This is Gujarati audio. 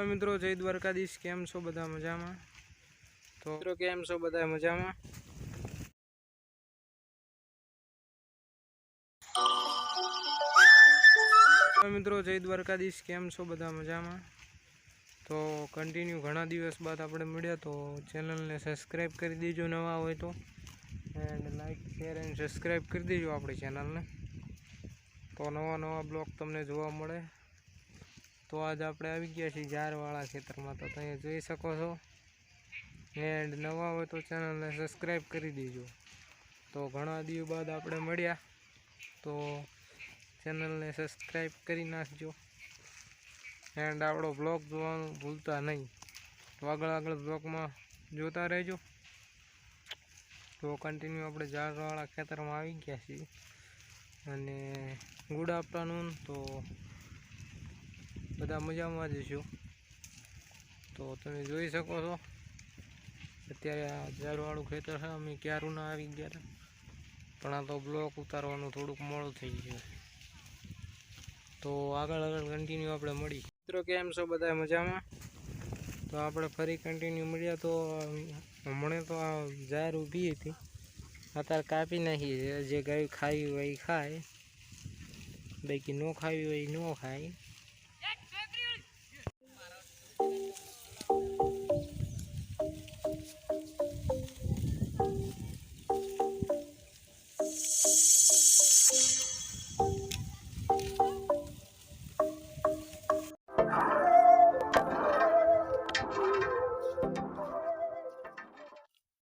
તો મિત્રો જય દ્વારકાધીશ, કેમ છો બધા મજામાં? તો મિત્રો, કેમ છો બધા મજામાં? મિત્રો, જય દ્વારકાધીશ, કેમ છો બધા મજામાં? તો કન્ટિન્યુ ઘણા દિવસ બાદ આપણે મળ્યા, તો ચેનલને સબસ્ક્રાઈબ કરી દેજો નવા હોય તો. And like share and subscribe કરી દેજો આપણી ચેનલને. તો નવા નવા બ્લોગ તમને જોવા મળે. તો આજ આપણે આવી ગયા છીએ ઝાડવાળા ખેતરમાં. તો તમે જોઈ શકો છો. એન્ડ નવા હોય તો ચેનલને સબસ્ક્રાઈબ કરી દેજો. તો ઘણા દિવસ બાદ આપણે મળ્યા. તો ચેનલને સબસ્ક્રાઈબ કરી નાખજો. એન્ડ આપણો બ્લોગ જોવાનું ભૂલતા નહીં. તો આગળ આગળ બ્લોગમાં જોતા રહેજો. તો કન્ટિન્યુ આપણે ઝાડવાળા ખેતરમાં આવી ગયા છીએ. અને ગુડ આફ્ટરનૂન. તો બધા મજામાં જ છું. તો તમે જોઈ શકો છો, અત્યારે આ ઝાડવાળું ખેતર છે, અમે ક્યારું ના આવી ગયા હતા. પણ આ તો બ્લોક ઉતારવાનું થોડુંક મોડું થઈ ગયું તો આગળ આગળ કન્ટિન્યુ આપણે મળી. મિત્રો, કેમ છો બધા મજામાં? તો આપણે ફરી કન્ટિન્યુ મળ્યા તો, હમણાં તો આ ઝાર ઊભી હતી. અત્યારે કાપી નાખી જે ગાય ખાવી હોય ખાય. બાકી ન ખાવી હોય ન ખાય.